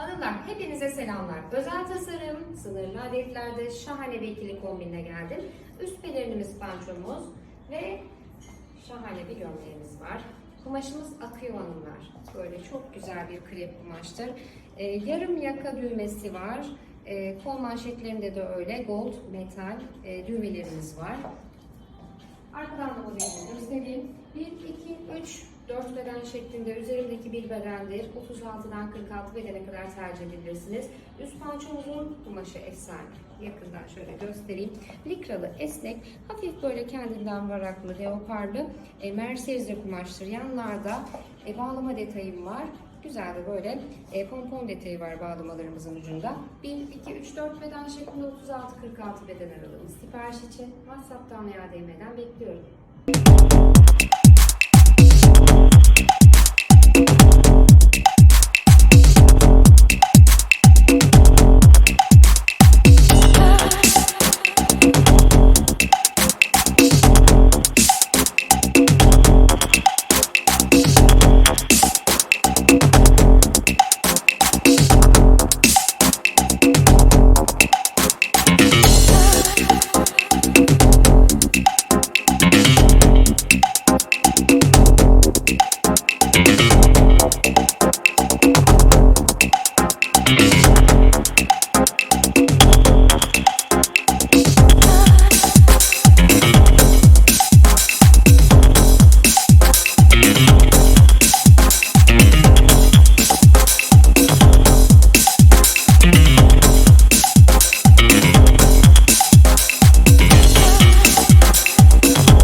Hanımlar hepinize selamlar. Özel tasarım, sınırlı adetlerde şahane bir ikili kombinle geldim. Üst pelerinimiz pançomuz ve şahane bir gömleğimiz var. Kumaşımız akıyor hanımlar. Böyle çok güzel bir krep kumaştır. Ee, yarım yaka düğmesi var. Ee, kol manşetlerinde de öyle gold metal e, düğmelerimiz var. Arkadan da modelini göstereyim. 1, 2, 3, 4 beden şeklinde üzerimdeki bir bedendir. 36'dan 46 bedene kadar tercih edebilirsiniz. Üst pançomuzun kumaşı efsane. Yakından şöyle göstereyim. Likralı, esnek, hafif böyle kendinden varaklı, leoparlı, e, merserize kumaştır. Yanlarda e, bağlama detayım var. Güzel de böyle e, pompon detayı var bağlamalarımızın ucunda. 1, 2, 3, 4 beden şeklinde 36-46 beden aralığımız. Sipariş için WhatsApp'tan veya DM'den bekliyorum.